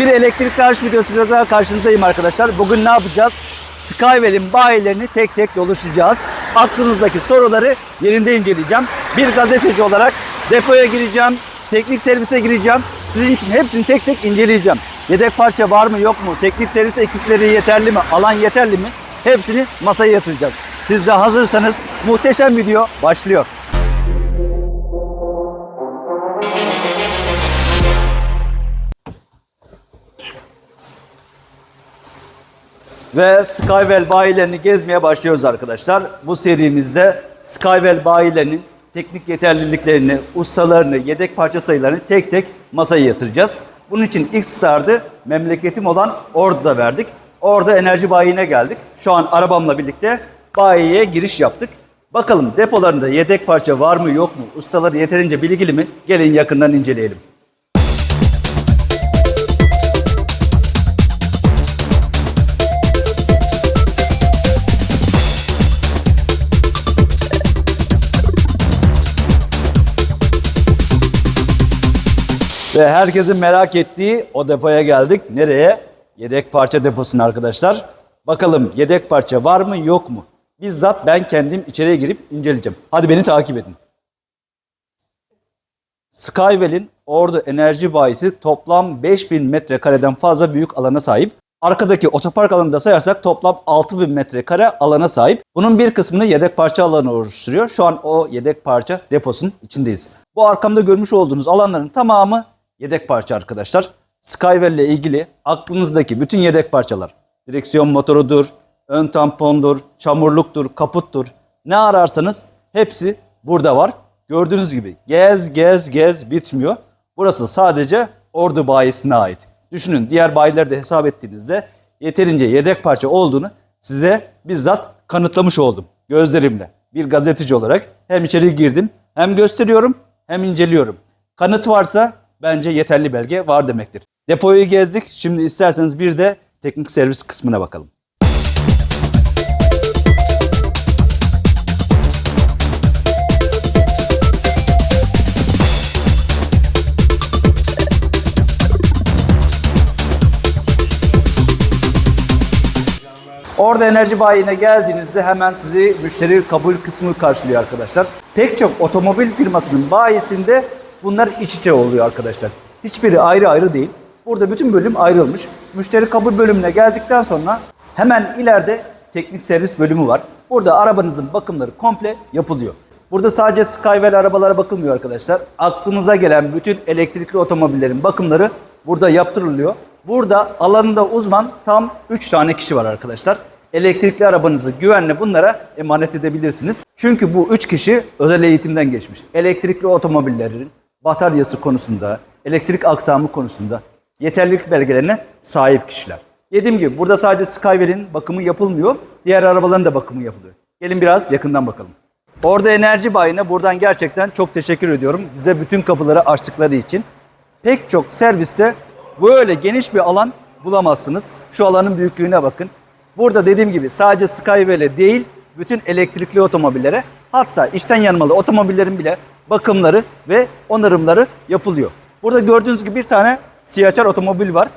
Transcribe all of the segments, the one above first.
Bir elektrikli araç videosuyla daha karşınızdayım arkadaşlar. Bugün ne yapacağız? Skywell'in bayilerini tek tek dolaşacağız. Aklınızdaki soruları yerinde inceleyeceğim. Bir gazeteci olarak depoya gireceğim, teknik servise gireceğim. Sizin için hepsini tek tek inceleyeceğim. Yedek parça var mı yok mu? Teknik servis ekipleri yeterli mi? Alan yeterli mi? Hepsini masaya yatıracağız. Siz de hazırsanız muhteşem video başlıyor. Ve Skywell bayilerini gezmeye başlıyoruz arkadaşlar. Bu serimizde Skywell bayilerinin teknik yeterliliklerini, ustalarını, yedek parça sayılarını tek tek masaya yatıracağız. Bunun için ilk startı memleketim olan Ordu'da verdik. Orada enerji bayine geldik. Şu an arabamla birlikte bayiye giriş yaptık. Bakalım depolarında yedek parça var mı yok mu? Ustaları yeterince bilgili mi? Gelin yakından inceleyelim. Ve herkesin merak ettiği o depoya geldik. Nereye? Yedek parça deposuna arkadaşlar. Bakalım yedek parça var mı yok mu? Bizzat ben kendim içeriye girip inceleyeceğim. Hadi beni takip edin. Skywell'in Ordu Enerji Bayisi toplam 5000 metrekareden fazla büyük alana sahip. Arkadaki otopark alanını da sayarsak toplam 6000 metrekare alana sahip. Bunun bir kısmını yedek parça alanı oluşturuyor. Şu an o yedek parça deposunun içindeyiz. Bu arkamda görmüş olduğunuz alanların tamamı yedek parça arkadaşlar. Skywell ile ilgili aklınızdaki bütün yedek parçalar, direksiyon motorudur, ön tampondur, çamurluktur, kaputtur, ne ararsanız hepsi burada var. Gördüğünüz gibi gez gez gez bitmiyor. Burası sadece Ordu bayisine ait. Düşünün diğer bayileri de hesap ettiğinizde yeterince yedek parça olduğunu size bizzat kanıtlamış oldum gözlerimle. Bir gazeteci olarak hem içeri girdim hem gösteriyorum hem inceliyorum. Kanıt varsa bence yeterli belge var demektir. Depoyu gezdik. Şimdi isterseniz bir de teknik servis kısmına bakalım. Orada enerji bayine geldiğinizde hemen sizi müşteri kabul kısmı karşılıyor arkadaşlar. Pek çok otomobil firmasının bayisinde bunlar iç içe oluyor arkadaşlar. Hiçbiri ayrı ayrı değil. Burada bütün bölüm ayrılmış. Müşteri kabul bölümüne geldikten sonra hemen ileride teknik servis bölümü var. Burada arabanızın bakımları komple yapılıyor. Burada sadece Skywell arabalara bakılmıyor arkadaşlar. Aklınıza gelen bütün elektrikli otomobillerin bakımları burada yaptırılıyor. Burada alanında uzman tam 3 tane kişi var arkadaşlar. Elektrikli arabanızı güvenle bunlara emanet edebilirsiniz. Çünkü bu 3 kişi özel eğitimden geçmiş. Elektrikli otomobillerin bataryası konusunda, elektrik aksamı konusunda yeterlilik belgelerine sahip kişiler. Dediğim gibi burada sadece Skywell'in bakımı yapılmıyor. Diğer arabaların da bakımı yapılıyor. Gelin biraz yakından bakalım. Orada enerji bayine buradan gerçekten çok teşekkür ediyorum. Bize bütün kapıları açtıkları için. Pek çok serviste böyle geniş bir alan bulamazsınız. Şu alanın büyüklüğüne bakın. Burada dediğim gibi sadece Skywell'e değil bütün elektrikli otomobillere hatta içten yanmalı otomobillerin bile bakımları ve onarımları yapılıyor. Burada gördüğünüz gibi bir tane CHR otomobil var.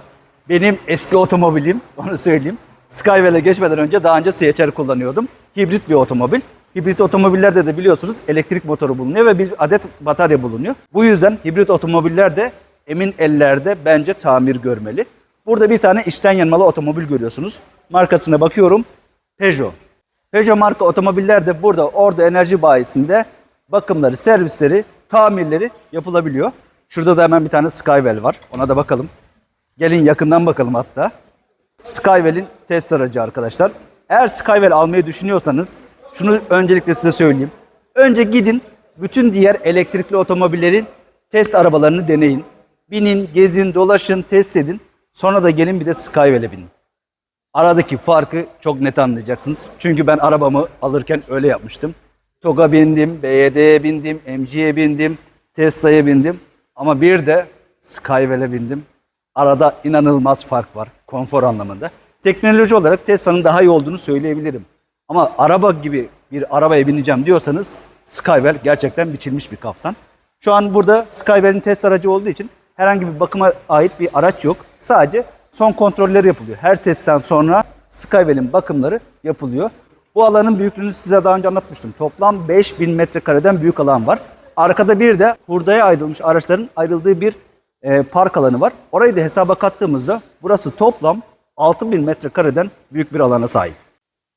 Benim eski otomobilim onu söyleyeyim. Skywell'e geçmeden önce daha önce CHR kullanıyordum. Hibrit bir otomobil. Hibrit otomobillerde de biliyorsunuz elektrik motoru bulunuyor ve bir adet batarya bulunuyor. Bu yüzden hibrit otomobiller de emin ellerde bence tamir görmeli. Burada bir tane içten yanmalı otomobil görüyorsunuz. Markasına bakıyorum. Peugeot. Peugeot marka otomobiller de burada orada enerji bayisinde bakımları, servisleri, tamirleri yapılabiliyor. Şurada da hemen bir tane Skywell var. Ona da bakalım. Gelin yakından bakalım hatta. Skywell'in test aracı arkadaşlar. Eğer Skywell almayı düşünüyorsanız şunu öncelikle size söyleyeyim. Önce gidin bütün diğer elektrikli otomobillerin test arabalarını deneyin. Binin, gezin, dolaşın, test edin. Sonra da gelin bir de Skywell'e binin. Aradaki farkı çok net anlayacaksınız. Çünkü ben arabamı alırken öyle yapmıştım. TOG'a bindim, BYD'ye bindim, MG'ye bindim, Tesla'ya bindim. Ama bir de Skywell'e bindim. Arada inanılmaz fark var konfor anlamında. Teknoloji olarak Tesla'nın daha iyi olduğunu söyleyebilirim. Ama araba gibi bir arabaya bineceğim diyorsanız Skywell gerçekten biçilmiş bir kaftan. Şu an burada Skywell'in test aracı olduğu için herhangi bir bakıma ait bir araç yok. Sadece son kontrolleri yapılıyor. Her testten sonra Skywell'in bakımları yapılıyor. Bu alanın büyüklüğünü size daha önce anlatmıştım. Toplam 5000 metrekareden büyük alan var. Arkada bir de hurdaya ayrılmış araçların ayrıldığı bir e, park alanı var. Orayı da hesaba kattığımızda burası toplam 6000 metrekareden büyük bir alana sahip.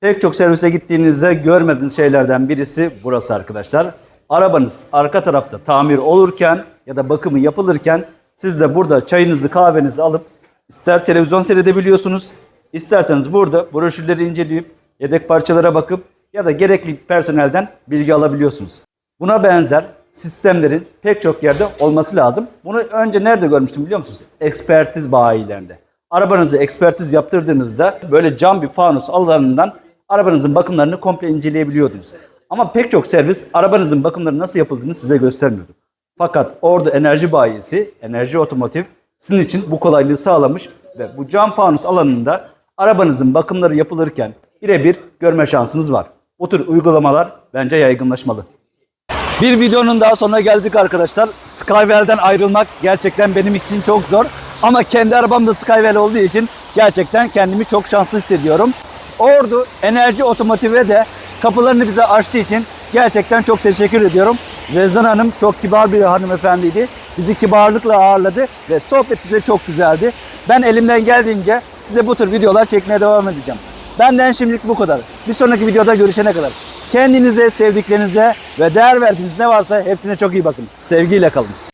Pek çok servise gittiğinizde görmediğiniz şeylerden birisi burası arkadaşlar. Arabanız arka tarafta tamir olurken ya da bakımı yapılırken siz de burada çayınızı kahvenizi alıp ister televizyon seyredebiliyorsunuz, isterseniz burada broşürleri inceleyip yedek parçalara bakıp ya da gerekli personelden bilgi alabiliyorsunuz. Buna benzer sistemlerin pek çok yerde olması lazım. Bunu önce nerede görmüştüm biliyor musunuz? Ekspertiz bayilerinde. Arabanızı ekspertiz yaptırdığınızda böyle cam bir fanus alanından arabanızın bakımlarını komple inceleyebiliyordunuz. Ama pek çok servis arabanızın bakımları nasıl yapıldığını size göstermiyordu. Fakat orada enerji bayisi, enerji otomotiv sizin için bu kolaylığı sağlamış ve bu cam fanus alanında arabanızın bakımları yapılırken birebir görme şansınız var. Bu tür uygulamalar bence yaygınlaşmalı. Bir videonun daha sonuna geldik arkadaşlar. Skywell'den ayrılmak gerçekten benim için çok zor. Ama kendi arabam da Skywell olduğu için gerçekten kendimi çok şanslı hissediyorum. Ordu Enerji Otomotiv'e de kapılarını bize açtığı için gerçekten çok teşekkür ediyorum. Rezan Hanım çok kibar bir hanımefendiydi. Bizi kibarlıkla ağırladı ve sohbeti de çok güzeldi. Ben elimden geldiğince size bu tür videolar çekmeye devam edeceğim. Benden şimdilik bu kadar. Bir sonraki videoda görüşene kadar. Kendinize, sevdiklerinize ve değer verdiğiniz ne varsa hepsine çok iyi bakın. Sevgiyle kalın.